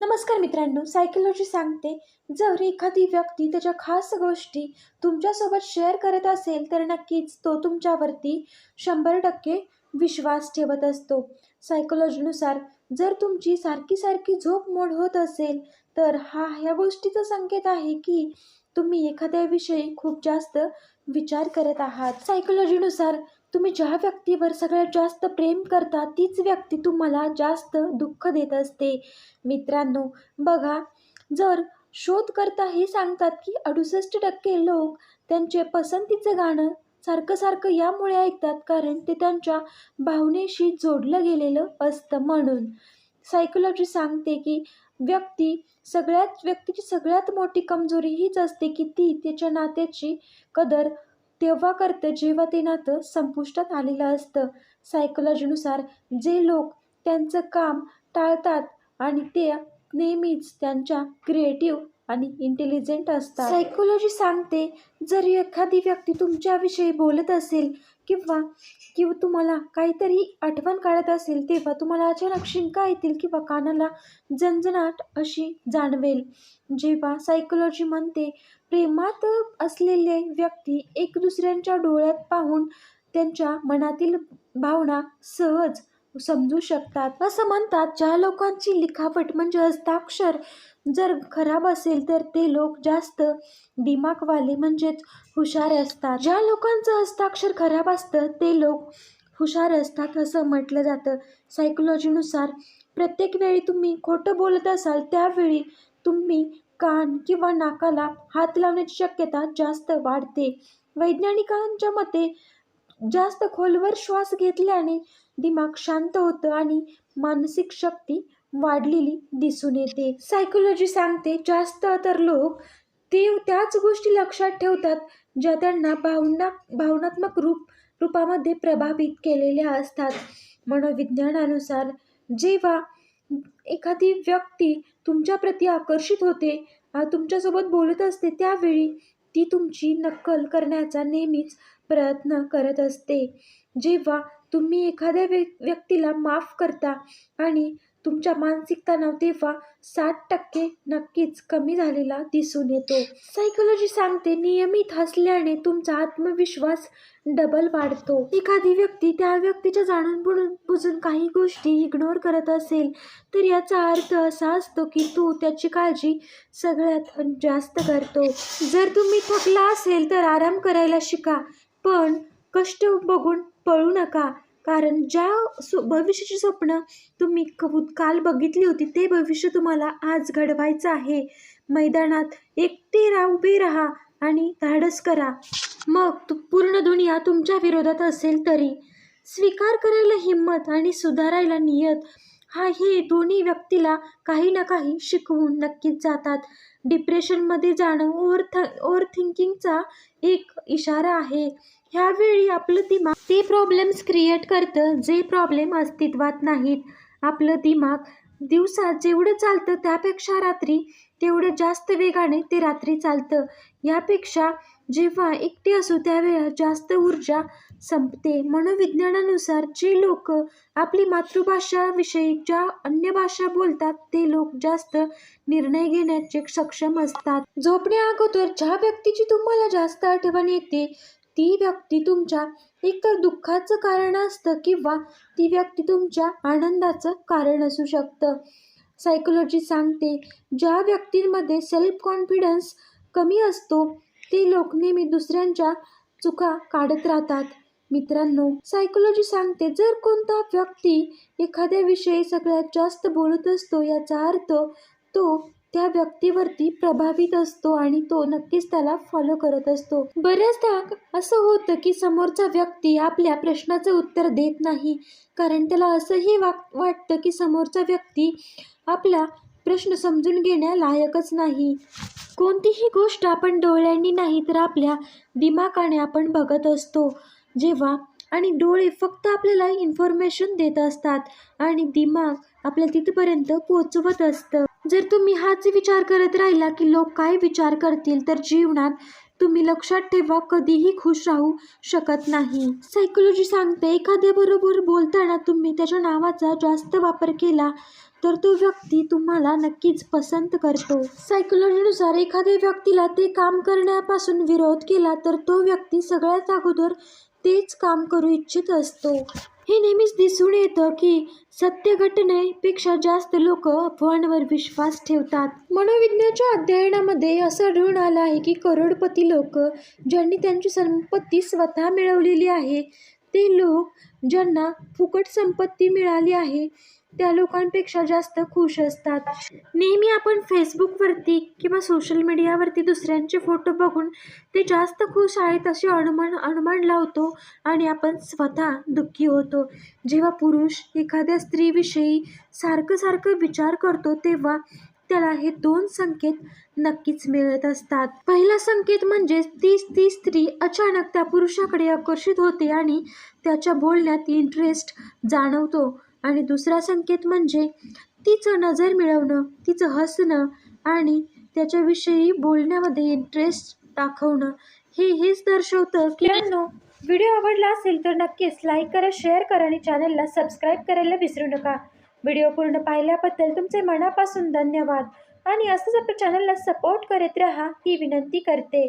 नमस्कार मित्रांनो सायकोलॉजी सांगते. जर एखादी व्यक्ती त्याच्या खास गोष्टी तुमच्यासोबत शेअर करत असेल तर नक्कीच तो तुमच्यावरती शंभर टक्के विश्वास ठेवत असतो. सायकोलॉजीनुसार जर तुमची सारखी सारखी झोप मोड होत असेल तर हा ह्या गोष्टीचा संकेत आहे की तुम्ही एखाद्याविषयी खूप जास्त विचार करत आहात. सायकोलॉजीनुसार तुम्ही ज्या व्यक्तीवर सगळ्यात जास्त प्रेम करता तीच व्यक्ती तुम्हाला जास्त दुःख देत असते. मित्रांनो बघा जर शोधकर्ता हे सांगतात की अडुसष्ट टक्के लोक त्यांचे पसंतीचं गाणं सारखं सारखं यामुळे ऐकतात कारण ते त्यांच्या भावनेशी जोडलं गेलेलं असतं म्हणून. सायकोलॉजी सांगते की व्यक्ती सगळ्यात व्यक्तीची सगळ्यात मोठी कमजोरी हीच असते की ती त्याच्या नात्याची कदर तेव्हा करतं जेव्हा ते नातं संपुष्टात आलेलं असतं. सायकोलॉजीनुसार जे लोक त्यांचं काम टाळतात आणि ते नेहमीच त्यांच्या क्रिएटिव्ह आणि इंटेलिजंट असतात. सायकोलॉजी सांगते जर एखादी व्यक्ती तुमच्याविषयी बोलत असेल किंवा किंवा तुम्हाला काहीतरी आठवण काढत असेल तेव्हा तुम्हाला अचानक शिंका येतील किंवा कानाला झणझणाट अशी जाणवेल. जेव्हा सायकोलॉजी म्हणते प्रेमात असलेले व्यक्ती एक दुसऱ्यांच्या डोळ्यात पाहून त्यांच्या मनातील भावना सहज समजू शकतात. असं म्हणतात ज्या लोकांची लिखावट म्हणजे हस्ताक्षर जर खराब असेल तर ते लोक जास्त दिमागवाले म्हणजेच हुशार असतात. ज्या लोकांचं हस्ताक्षर खराब असतं ते लोक हुशार असतात असं म्हटलं जातं. सायकोलॉजीनुसार प्रत्येक वेळी तुम्ही खोटं बोलत असाल त्यावेळी तुम्ही कान किंवा नाकाला हात लावण्याची शक्यता जास्त वाढते. वैज्ञानिकांच्या मते जास्त खोलवर श्वास घेतल्याने दिमाग शांत होतं आणि मानसिक शक्ती वाढलेली दिसून येते. सायकोलॉजी सांगते जास्त तर लोक ते त्याच गोष्टी लक्षात ठेवतात ज्या त्यांना भावना भावनात्मक रूप रूपामध्ये प्रभावित केलेल्या असतात. मनोविज्ञानानुसार जेव्हा एखादी व्यक्ती तुमच्याप्रती आकर्षित होते तुमच्यासोबत बोलत असते त्यावेळी ती तुमची नक्कल करण्याचा नेहमीच प्रयत्न करत असते. जेव्हा तुम्ही एखाद्या व्य व्यक्तीला माफ करता आणि तुमच्या मानसिक तणाव तेव्हा साठ टक्के नक्कीच कमी झालेला दिसून येतो. सायकोलॉजी सांगते नियमित हसल्याने तुमचा आत्मविश्वास डबल वाढतो. एखादी व्यक्ती त्या व्यक्तीच्या जाणून बुडून बुजून काही गोष्टी इग्नोर करत असेल तर याचा अर्थ असा असतो की तू त्याची काळजी सगळ्यात जास्त करतो. जर तुम्ही थकला असेल तर आराम करायला शिका पण कष्ट बघून पळू नका. कारण ज्या सु भविष्याची स्वप्न तुम्ही कबूत काल बघितली होती ते भविष्य तुम्हाला आज घडवायचं आहे. मैदानात एकटे रा उभे राहा आणि धाडस करा. मग तु पूर्ण दुनिया तुमच्या विरोधात असेल तरी. स्वीकार करायला हिंमत आणि सुधारायला नियत हा हे दोन्ही व्यक्तीला काही ना काही शिकवून नक्कीच जातात. डिप्रेशनमध्ये जाणं ओव्हर थ ओव्हर थिंकिंगचा एक इशारा आहे. ह्यावेळी आपलं दिमाग ते प्रॉब्लेम्स क्रिएट करतं जे प्रॉब्लेम अस्तित्वात नाहीत. आपलं दिमाग दिवसात जेवढं चालतं त्यापेक्षा रात्री तेवढं जास्त वेगाने ते रात्री चालतं. यापेक्षा जेव्हा एकटे असू त्यावेळेला जास्त ऊर्जा संपते. मनोविज्ञानानुसार जे लोक आपली मातृभाषाविषयी ज्या अन्य भाषा बोलतात ते लोक जास्त निर्णय घेण्याचे सक्षम असतात. झोपण्या अगोदर ज्या व्यक्तीची तुम्हाला जास्त आठवण येते ती व्यक्ती तुमच्या एकतर दुःखाचं कारण असतं किंवा ती व्यक्ती तुमच्या आनंदाचं कारण असू शकतं. सायकोलॉजी सांगते ज्या व्यक्तींमध्ये सेल्फ कॉन्फिडन्स कमी असतो ते लोक नेहमी दुसऱ्यांच्या चुका काढत राहतात. मित्रांनो सायकोलॉजी सांगते जर कोणता व्यक्ती एखाद्या विषयी सगळ्यात जास्त बोलत असतो याचा अर्थ तो त्या व्यक्तीवरती प्रभावित असतो आणि तो नक्कीच त्याला फॉलो करत असतो. बऱ्याचदा असं होतं की समोरचा व्यक्ती आपल्या प्रश्नाचं उत्तर देत नाही कारण त्याला असंही वाट वाटतं की समोरचा व्यक्ती आपला प्रश्न समजून घेण्यालायकच नाही. कोणतीही गोष्ट आपण डोळ्यांनी नाही तर आपल्या दिमागाने आपण बघत असतो. जेव्हा आणि डोळे फक्त आपल्याला इन्फॉर्मेशन देत असतात आणि दिमाग आपल्या तिथपर्यंत पोचवत असतं. जर तुम्ही हाच विचार करत राहिला की लोक काय विचार करतील तर जीवनात तुम्ही लक्षात ठेवा कधीही खुश राहू शकत नाही. सायकोलॉजी सांगते एखाद्याबरोबर बोलताना तुम्ही त्याच्या नावाचा जास्त वापर केला तर तो व्यक्ती तुम्हाला नक्कीच पसंत करतो. सायकोलॉजीनुसार एखाद्या व्यक्तीला ते काम करण्यापासून विरोध केला तर तो व्यक्ती सगळ्यात अगोदर तेच काम करू इच्छित असतो. हे नेहमीच दिसून येतं की सत्य घटनेपेक्षा जास्त लोक अफवांवर विश्वास ठेवतात. मनोविज्ञानाच्या अध्ययनामध्ये असं आढळून आलं आहे की करोडपती लोक ज्यांनी त्यांची संपत्ती स्वतः मिळवलेली आहे ते लोक ज्यांना फुकट संपत्ती मिळाली आहे त्या लोकांपेक्षा जास्त खुश असतात. नेहमी आपण फेसबुकवरती किंवा सोशल मीडियावरती दुसऱ्यांचे फोटो बघून ते जास्त खुश आहेत असे अनुमान अनुमान लावतो आणि आपण स्वतः दुःखी होतो. जेव्हा पुरुष एखाद्या स्त्रीविषयी सारखं सारखं विचार करतो तेव्हा त्याला हे दोन संकेत नक्कीच मिळत असतात. पहिला संकेत म्हणजे ती ती स्त्री अचानक त्या पुरुषाकडे आकर्षित होते आणि त्याच्या बोलण्यात इंटरेस्ट जाणवतो. आणि दुसरा संकेत म्हणजे तिचं नजर मिळवणं तिचं हसणं आणि त्याच्याविषयी बोलण्यामध्ये इंटरेस्ट दाखवणं हे हेच दर्शवतं की व्हिडिओ आवडला असेल तर नक्कीच लाईक करा शेअर करा आणि चॅनलला सबस्क्राईब करायला विसरू नका. व्हिडिओ पूर्ण पाहिल्याबद्दल तुमचे मनापासून धन्यवाद. आणि असंच आपल्या चॅनलला सपोर्ट करत राहा ही विनंती करते.